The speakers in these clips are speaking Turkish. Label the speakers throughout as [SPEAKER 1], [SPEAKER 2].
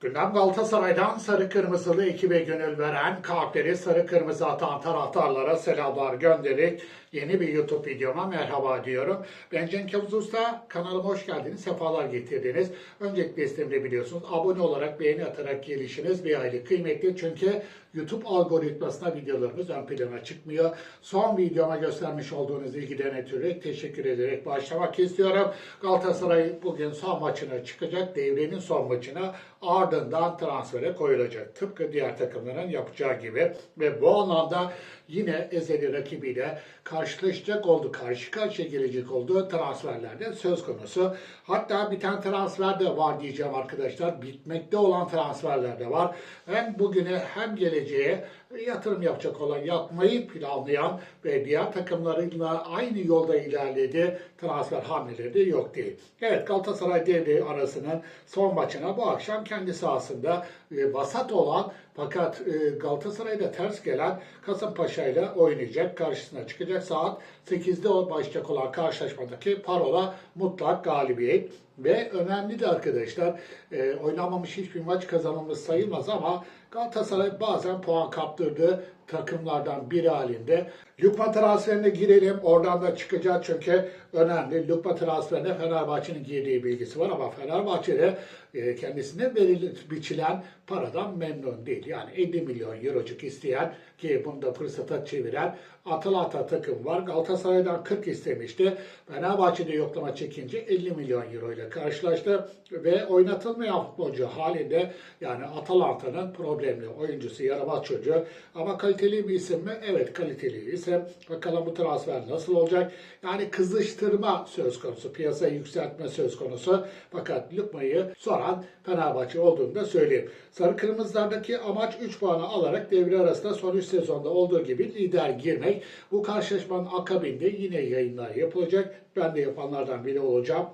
[SPEAKER 1] Gündem Galatasaray'dan sarı kırmızılı ekibe gönül veren, kalpleri sarı kırmızı atan taraftarlara selamlar göndererek yeni bir YouTube videoma merhaba diyorum. Ben Cenk Yavuz kanalıma hoş geldiniz, sefalar getirdiniz. Öncelikle istemde biliyorsunuz abone olarak, beğeni atarak gelişiniz bir aylık kıymetli. Çünkü YouTube algoritmasına videolarımız ön plana çıkmıyor. Son videoma göstermiş olduğunuz ilgiden ötürü teşekkür ederek başlamak istiyorum. Galatasaray bugün son maçına çıkacak, devrenin son maçına ardından transfere koyulacak. Tıpkı diğer takımların yapacağı gibi ve bu anlamda yine ezeli rakibiyle karşılaşacak oldu, karşı karşıya gelecek olduğu transferlerde söz konusu. Hatta biten transfer de var diyeceğim arkadaşlar. Bitmekte olan transferler de var. Hem bugüne hem geleceğe yatırım yapacak olan, yapmayı planlayan ve diğer takımlarıyla aynı yolda ilerledi. Transfer hamleleri de yok değil. Evet Galatasaray devre arasının son maçına bu akşam kendi sahasında e, vasat olan fakat e, Galatasaray'da ters gelen Kasımpaşa ile oynayacak. Karşısına çıkacak saat 8'de o başlayacak olan karşılaşmadaki parola mutlak galibiyet. Ve önemli de arkadaşlar e, oynanmamış hiçbir maç kazanılmış sayılmaz ama Galatasaray bazen puan kaptırdığı takımlardan biri halinde. Lukman transferine girelim. Oradan da çıkacağız çünkü önemli. Lukman transferine Fenerbahçe'nin girdiği bilgisi var ama Fenerbahçe'de e, kendisine verilip biçilen paradan memnun değil. Yani 50 milyon eurocuk isteyen ki bunu da fırsata çeviren Atalanta takım var. Galatasaray'dan 40 istemişti. Fenerbahçe'de yoklama çekince 50 milyon euro ile karşılaştı ve oynatılmayan futbolcu halinde yani Atalanta'nın problemli oyuncusu, yaramaz çocuğu ama kaliteli bir isim mi? Evet kaliteli isim. Bakalım bu transfer nasıl olacak? Yani kızıştırma söz konusu, piyasayı yükseltme söz konusu. Fakat Lukma'yı soran Fenerbahçe olduğunu da söyleyeyim. Sarı Kırmızılardaki amaç 3 puanı alarak devre arasında son 3 sezonda olduğu gibi lider girmek. Bu karşılaşmanın akabinde yine yayınlar yapılacak. Ben de yapanlardan biri olacağım.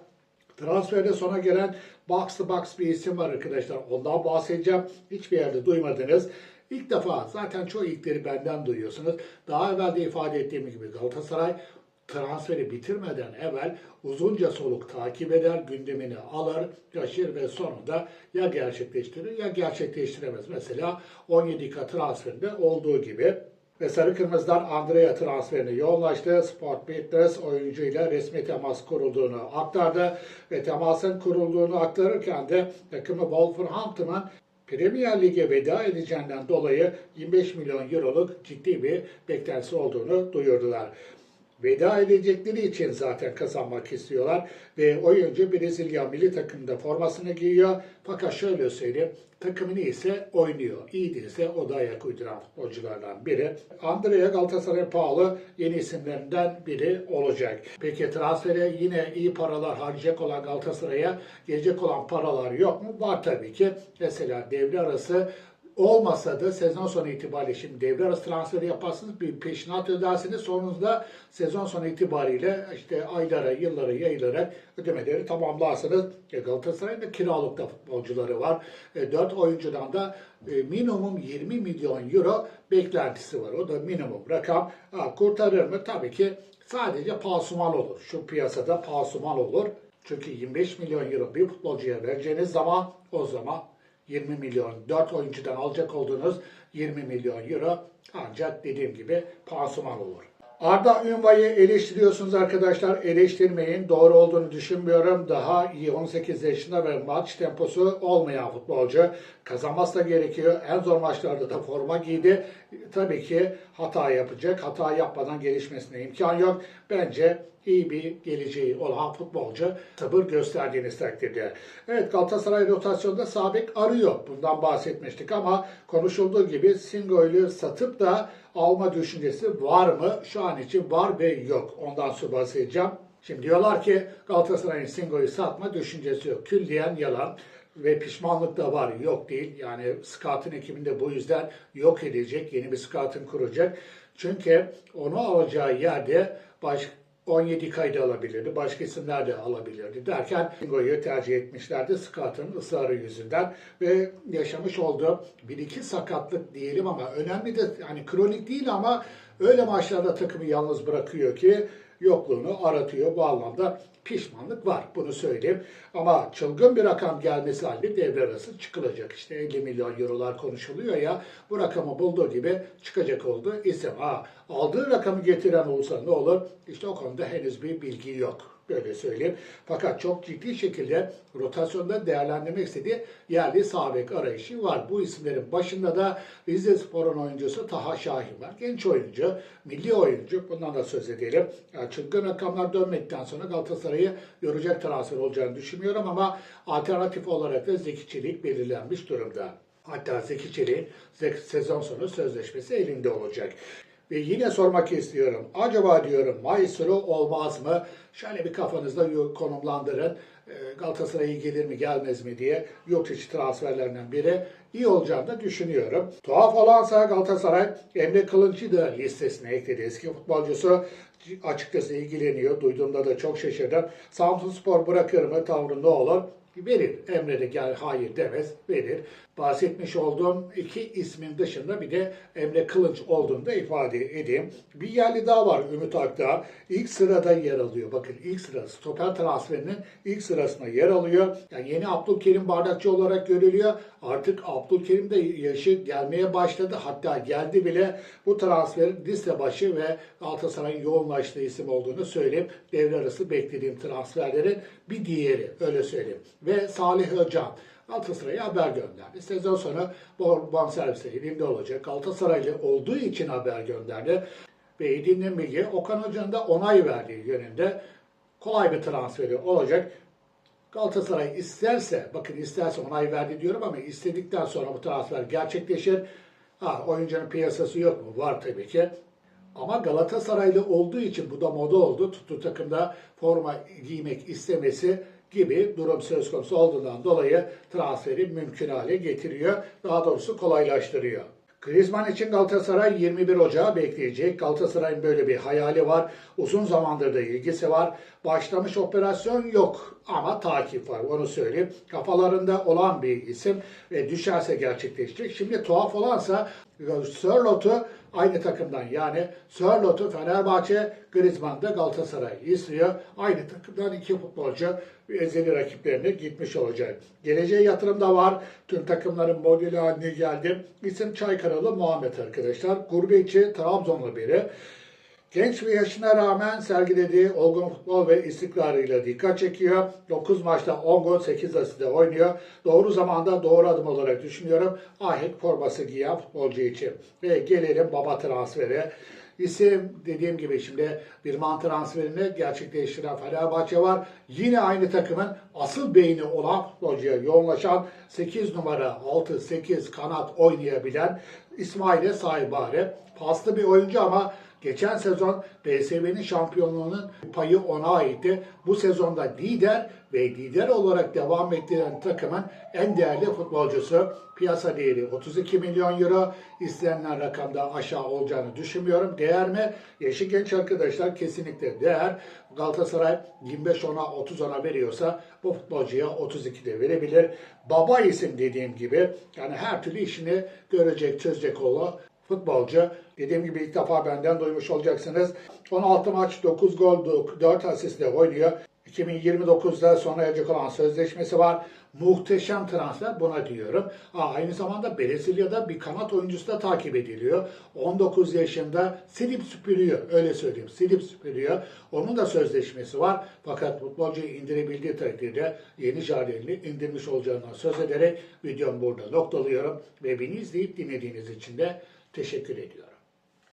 [SPEAKER 1] Transferde sona gelen box to box bir isim var arkadaşlar. Ondan bahsedeceğim. Hiçbir yerde duymadınız. İlk defa zaten çoğu ilkleri benden duyuyorsunuz. Daha evvel de ifade ettiğim gibi Galatasaray transferi bitirmeden evvel uzunca soluk takip eder, gündemini alır, taşır ve sonunda ya gerçekleştirir ya gerçekleştiremez. Mesela 17K transferinde olduğu gibi ve Sarı Kırmızılar Andrea transferine yoğunlaştı. Sport Business oyuncuyla resmi temas kurulduğunu aktardı ve temasın kurulduğunu aktarırken de takımı Wolverhampton'ın Premier Lig'e veda edeceğinden dolayı 25 milyon euroluk ciddi bir beklentisi olduğunu duyurdular. Veda edecekleri için zaten kazanmak istiyorlar ve oyuncu Brezilya milli takımında formasını giyiyor. Fakat şöyle söyleyeyim, takımın iyiyse oynuyor, iyi değilse o da ayak uyduran futbolculardan biri. Andrea Galatasaray pahalı yeni isimlerinden biri olacak. Peki transfere yine iyi paralar harcayacak olan Galatasaray'a gelecek olan paralar yok mu? Var tabii ki. Mesela devre arası olmasa da sezon sonu itibariyle şimdi devre arası transferi yaparsınız bir peşinat ödersiniz sonunda sezon sonu itibariyle işte aylara yıllara yayılarak ödemeleri tamamlarsınız. E, Galatasaray'ın da kiralıkta futbolcuları var. E, 4 oyuncudan da e, minimum 20 milyon euro beklentisi var. O da minimum rakam. Ha, kurtarır mı? Tabii ki sadece pasuman olur. Şu piyasada pasuman olur. Çünkü 25 milyon euro bir futbolcuya vereceğiniz zaman o zaman 20 milyon 4 oyuncudan alacak olduğunuz 20 milyon euro ancak dediğim gibi pansuman olur. Arda Ünva'yı eleştiriyorsunuz arkadaşlar. Eleştirmeyin. Doğru olduğunu düşünmüyorum. Daha iyi 18 yaşında ve maç temposu olmayan futbolcu. Kazanması da gerekiyor. En zor maçlarda da forma giydi. Tabii ki hata yapacak. Hata yapmadan gelişmesine imkan yok. Bence iyi bir geleceği olan futbolcu sabır gösterdiğiniz takdirde. Evet Galatasaray rotasyonda sabek arıyor. Bundan bahsetmiştik ama konuşulduğu gibi Singo'yu satıp da alma düşüncesi var mı? Şu an için var ve yok. Ondan sonra bahsedeceğim. Şimdi diyorlar ki Galatasaray'ın Singo'yu satma düşüncesi yok. Külliyen yalan ve pişmanlık da var. Yok değil. Yani Scout'un ekibinde bu yüzden yok edecek. Yeni bir Scout'un kuracak. Çünkü onu alacağı yerde baş, 17 kaydı alabilirdi. Başka isimler de alabilirdi. Derken Singo'yu tercih etmişlerdi Scott'ın ısrarı yüzünden ve yaşamış olduğu bir iki sakatlık diyelim ama önemli de yani kronik değil ama öyle maçlarda takımı yalnız bırakıyor ki yokluğunu aratıyor. Bu anlamda pişmanlık var. Bunu söyleyeyim. Ama çılgın bir rakam gelmesi halinde devre arası çıkılacak. İşte 50 milyon eurolar konuşuluyor ya. Bu rakamı bulduğu gibi çıkacak oldu isim. Ha, aldığı rakamı getiren olsa ne olur? İşte o konuda henüz bir bilgi yok. Böyle söyleyeyim. Fakat çok ciddi şekilde rotasyonda değerlendirmek istediği yerli sağ arayışı var. Bu isimlerin başında da Rize Spor'un oyuncusu Taha Şahin var. Genç oyuncu, milli oyuncu. Bundan da söz edelim. Yani çılgın rakamlar dönmedikten sonra Galatasaray'ı yoracak transfer olacağını düşünmüyorum ama alternatif olarak da Zeki belirlenmiş durumda. Hatta Zeki Çelik'in se- sezon sonu sözleşmesi elinde olacak. Ve yine sormak istiyorum. Acaba diyorum Maestro olmaz mı? Şöyle bir kafanızda konumlandırın. Ee, Galatasaray'a gelir mi gelmez mi diye yurt içi transferlerinden biri iyi olacağını da düşünüyorum. Tuhaf olansa Galatasaray Emre Kılınç'ı da listesine ekledi. Eski futbolcusu açıkçası ilgileniyor. Duyduğumda da çok şaşırdım. Samsun Spor bırakır mı tavrı ne olur? Verir. Emre de hayır demez. Verir. Bahsetmiş olduğum iki ismin dışında bir de Emre Kılınç olduğunu da ifade edeyim. Bir yerli daha var Ümit Akdağ. İlk sırada yer alıyor. Bakın ilk sırası. Stoper transferinin ilk sırasına yer alıyor. Yani yeni Abdülkerim Bardakçı olarak görülüyor. Artık Abdülkerim de yaşı gelmeye başladı. Hatta geldi bile bu transferin liste başı ve Galatasaray'ın yoğunlaştığı isim olduğunu söyleyeyim. Devre arası beklediğim transferlerin bir diğeri öyle söyleyeyim. Ve Salih Özcan. Galatasaray'a haber gönderdi. Sezon sonu bu bonservisleri elinde olacak. Galatasaraylı olduğu için haber gönderdi. Ve edindiğim bilgi Okan Hoca'nın da onay verdiği yönünde kolay bir transferi olacak. Galatasaray isterse, bakın isterse onay verdi diyorum ama istedikten sonra bu transfer gerçekleşir. Ha, oyuncunun piyasası yok mu? Var tabii ki. Ama Galatasaraylı olduğu için bu da moda oldu. Tuttu takımda forma giymek istemesi gibi durum söz konusu olduğundan dolayı transferi mümkün hale getiriyor. Daha doğrusu kolaylaştırıyor. Griezmann için Galatasaray 21 Ocağı bekleyecek. Galatasaray'ın böyle bir hayali var. Uzun zamandır da ilgisi var. Başlamış operasyon yok ama takip var onu söyleyeyim. Kafalarında olan bir isim ve düşerse gerçekleşecek. Şimdi tuhaf olansa Sörlot'u aynı takımdan yani Sörlot'u Fenerbahçe, Griezmann da Galatasaray istiyor. Aynı takımdan iki futbolcu ezeli rakiplerine gitmiş olacak. Geleceğe yatırım da var. Tüm takımların modeli haline geldi. İsim Çaykaralı Muhammed arkadaşlar. Gurbetçi Trabzonlu biri. Genç bir yaşına rağmen sergilediği olgun futbol ve istikrarıyla dikkat çekiyor. 9 maçta 10 gol 8 asiste oynuyor. Doğru zamanda doğru adım olarak düşünüyorum. Ahenk forması giyen futbolcu için. Ve gelelim baba transferi. İsim dediğim gibi şimdi bir man transferini gerçekleştiren Fenerbahçe var. Yine aynı takımın asıl beyni olan futbolcuya yoğunlaşan 8 numara 6-8 kanat oynayabilen İsmail'e sahibare. Paslı bir oyuncu ama Geçen sezon BSV'nin şampiyonluğunun payı ona aitti. Bu sezonda lider ve lider olarak devam ettiren takımın en değerli futbolcusu. Piyasa değeri 32 milyon euro. İstenilen rakamda aşağı olacağını düşünmüyorum. Değer mi? Yaşı genç arkadaşlar kesinlikle değer. Galatasaray 25 ona 30 ona veriyorsa bu futbolcuya 32 de verebilir. Baba isim dediğim gibi yani her türlü işini görecek, çözecek olan futbolcu. Dediğim gibi ilk defa benden duymuş olacaksınız. 16 maç, 9 gol, 4 asistle oynuyor. 2029'da sona erecek olan sözleşmesi var. Muhteşem transfer buna diyorum. Aa, aynı zamanda Brezilya'da bir kanat oyuncusu da takip ediliyor. 19 yaşında silip süpürüyor. Öyle söyleyeyim. Silip süpürüyor. Onun da sözleşmesi var. Fakat futbolcuyu indirebildiği takdirde yeni jardelini indirmiş olacağından söz ederek videomu burada noktalıyorum. Ve beni izleyip dinlediğiniz için de teşekkür ediyorum.